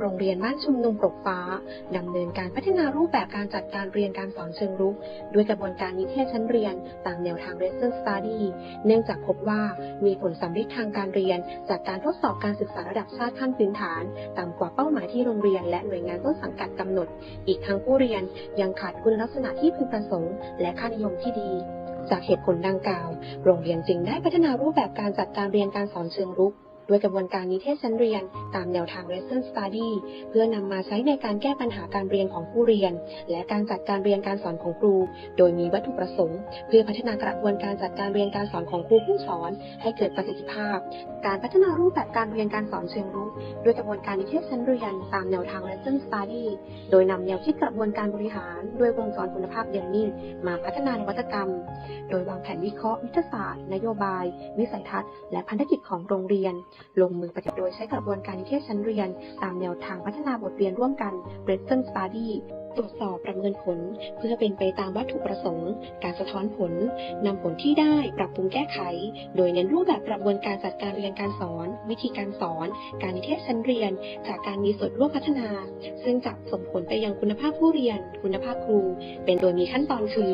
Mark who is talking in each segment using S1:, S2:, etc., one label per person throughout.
S1: โรงเรียนบ้านชุมนุมปกฟ้าดำเนินการพัฒนารูปแบบการจัดการเรียนการสอนเชิงรุก ด้วยกระบวนการนิเทศชั้นเรียน ตามแนวทาง Lesson Study เนื่องจากพบว่ามีผลสำลิดทางการเรียน จากการทดสอบการศึกษาระดับชาติขั้นพื้นฐาน ต่ำกว่าเป้าหมายที่โรงเรียน และหน่วยงานต้นสังกัดกำหนด อีกทั้งผู้เรียนยังขาดคุณลักษณะที่พึงประสงค์ และค่านิยมที่ดี จากเหตุผลดังกล่าว โรงเรียนจึงได้พัฒนารูปแบบการจัดการเรียนการสอนเชิงรุก ด้วยกระบวนการนิเทศชั้นเรียน ตามแนวทาง Lesson Study เพื่อนำมาใช้ในการแก้ปัญหาการเรียนของผู้เรียน และการจัดการเรียนการสอนของครู โดยมีวัตถุประสงค์ เพื่อพัฒนากระบวนการจัดการเรียนการสอนของครูผู้สอน ให้เกิดประสิทธิภาพ การพัฒนารูปแบบการเรียนการสอนเชิงรุกด้วยกระบวนการนิเทศชั้นเรียน ตามแนวทาง Lesson Study โดยนำแนวคิดกระบวนการบริหาร ด้วยวงจรคุณภาพเรียนนิ่งมาพัฒนานวัตกรรม โดยวางแผนวิเคราะห์ยุทธศาสตร์ นโยบาย วิสัยทัศน์ และพันธกิจของโรงเรียนลงมือปฏิบัติโดยใช้กระบวนการนิเทศชั้นเรียน ตามแนวทางพัฒนาบทเรียนร่วมกัน Lesson Study ตรวจสอบประเมินผล เพื่อเป็นไปตามวัตถุประสงค์ การสะท้อนผลนำผลที่ได้ปรับปรุงแก้ไข โดยเน้นรูปแบบกระบวนการจัดการเรียนการสอน วิธีการสอน การนิเทศชั้นเรียน จากการมีส่วนร่วมพัฒนา ซึ่งจะส่งผลไปยังคุณภาพผู้เรียน คุณภาพครู เป็นโดยมีขั้นตอนคือ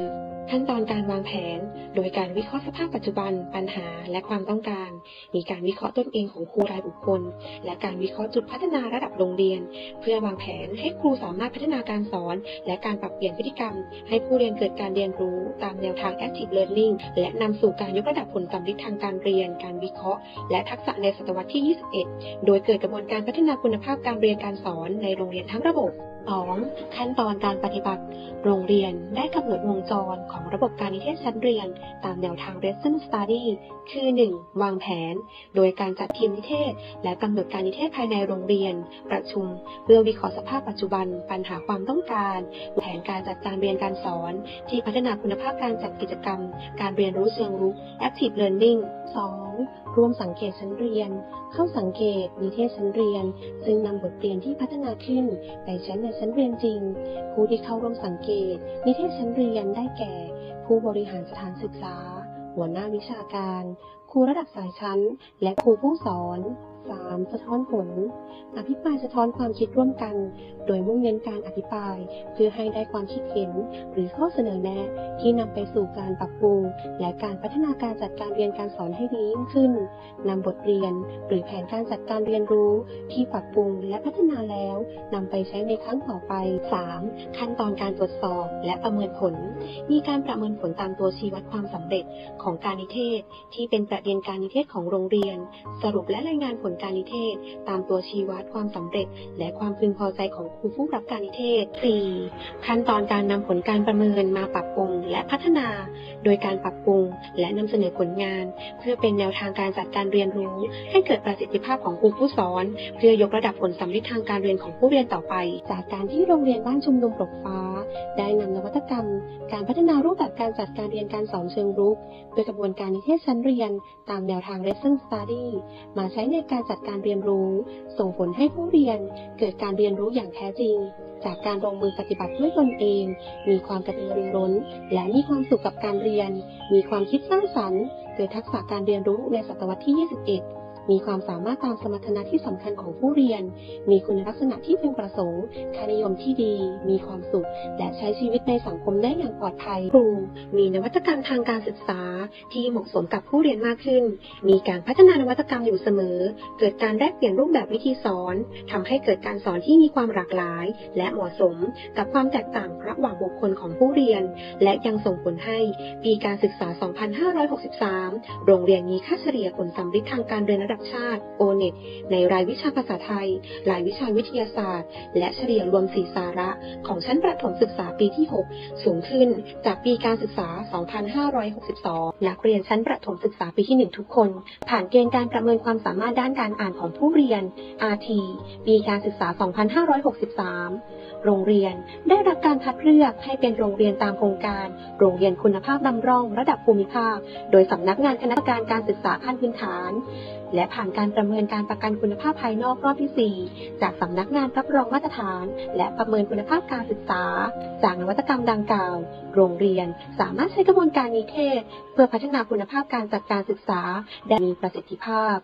S1: ขั้นตอนการวางแผน โดยการวิเคราะห์สภาพปัจจุบัน ปัญหา และความต้องการ มีการวิเคราะห์ตนเองของครูรายบุคคล และการวิเคราะห์จุดพัฒนาระดับโรงเรียน เพื่อวางแผนให้ครูสามารถพัฒนาการสอน และการปรับเปลี่ยนพฤติกรรม ให้ผู้เรียนเกิดการเรียนรู้ตามแนวทาง active learning และนำสู่การยกระดับผลสำลิดทางการเรียน การวิเคราะห์ และทักษะในศตวรรษที่ 21 โดยเกิดกระบวนการพัฒนาคุณภาพการเรียนการสอนในโรงเรียนทั้งระบบ 2. ขั้นตอนการปฏิบัติ โรงเรียนได้กำหนดวงจรของระบบการนิเทศชั้นเรียน ตามแนวทาง Lesson Study คือ 1. วางแผน โดยการจัดทีมนิเทศ และกำหนดการนิเทศภายในโรงเรียน ประชุม เพื่อวิเคราะห์สภาพปัจจุบัน ปัญหาความต้องการ แผนการจัดการเรียนการสอน ที่พัฒนาคุณภาพการจัดกิจกรรม การเรียนรู้เชิงรุก Active Learning 2. ร่วมสังเกตชั้นเรียน เข้าสังเกตนิเทศชั้นเรียน ซึ่งนำบทเรียนที่พัฒนาขึ้นไปใช้ในชั้นเรียนจริง ผู้ที่เข้าร่วมสังเกต นิเทศชั้นเรียนได้แก่ ผู้บริหารสถานศึกษา หัวหน้าวิชาการ ครูระดับสายชั้น และครูผู้สอน 3. สะท้อนผล อภิปรายสะท้อนความคิดร่วมกัน โดยมุ่งเน้นการอภิปราย เพื่อให้ได้ความคิดเห็น หรือข้อเสนอแนะที่นำไปสู่การปรับปรุง และการพัฒนาการจัดการเรียนการสอนให้ดียิ่งขึ้นนำบทเรียน หรือแผนการจัดการเรียนรู้ ที่ปรับปรุงและพัฒนาแล้วนำไปใช้ในครั้งต่อไป 3. ขั้นตอนการตรวจสอบและประเมินผล มีการประเมินผลตามตัวชี้วัดความสำเร็จของการนิเทศที่เป็นประเด็นการนิเทศของโรงเรียน สรุปและรายงานผลการนิเทศ ตามตัวชี้วัดความสำเร็จ และความพึงพอใจของครูผู้รับการนิเทศ 4. ขั้นตอนการนำผลการประเมินมาปรับปรุงและพัฒนา โดยการปรับปรุงและนำเสนอผลงาน เพื่อเป็นแนวทางการจัดการเรียนรู้ ให้เกิดประสิทธิภาพของครูผู้สอน เพื่อยกระดับผลสำลิดทางการเรียนของผู้เรียนต่อไป จากการที่โรงเรียนบ้านชุมนุมปลกฟ้า ได้นำนวัตกรรม การพัฒนารูปแบบการจัดการเรียนการสอนเชิงรุกโดยกระบวนการนิเทศชั้นเรียนตามแนวทาง Lesson Study มาใช้ในการจัดการเรียนรู้ ส่งผลให้ผู้เรียนเกิดการเรียนรู้อย่างแท้จริง จากการลงมือปฏิบัติด้วยตนเอง มีความกระตือรือร้น และมีความสุขกับการเรียน มีความคิดสร้างสรรค์ เกิดทักษะการเรียนรู้ในศตวรรษที่ 21 มีความสามารถตามสมรรถนะที่สำคัญของผู้เรียน มีคุณลักษณะที่พึงประสงค์ค่านิยมที่ดี มีความสุข และใช้ชีวิตในสังคมได้อย่างปลอดภัย ครู มีนวัตกรรมทางการศึกษา ที่เหมาะสมกับผู้เรียนมากขึ้น มีการพัฒนานวัตกรรมอยู่เสมอ เกิดการแลกเปลี่ยนรูปแบบวิธีสอนทำให้เกิดการสอนที่มีความหลากหลาย และเหมาะสมกับความแตกต่างระหว่างบุคคลของผู้เรียน และยังส่งผลให้ปีการศึกษา 2563 โรงเรียนมีค่าเฉลี่ยผลสำลิดทางการเรียนระดับชาติ O-NET ในรายวิชาภาษาไทย รายวิชาวิทยาศาสตร์ และเฉลี่ยรวมสีสาระของชั้นประถมศึกษาปีที่ 6 สูงขึ้นจากปีการศึกษา 2562 นักเรียนชั้นประถมศึกษาปีที่ 1 ทุกคน ผ่านเกณฑ์การประเมินความสามารถด้านการอ่านของผู้เรียน RT ปีการศึกษา 2563โรงเรียนได้รับการคัดเลือกให้เป็นโรงเรียนตามโครงการ โรงเรียนคุณภาพนำร่องระดับภูมิภาค โดยสำนักงานคณะกรรมการการศึกษาขั้นพื้นฐาน และผ่านการประเมินการประกันคุณภาพภายนอกรอบที่ 4 จากสำนักงานรับรองมาตรฐาน และประเมินคุณภาพการศึกษา จากนวัตกรรมดังกล่าว โรงเรียนสามารถใช้กระบวนการนิเทศ เพื่อพัฒนาคุณภาพการจัดการศึกษาได้มีประสิทธิภาพ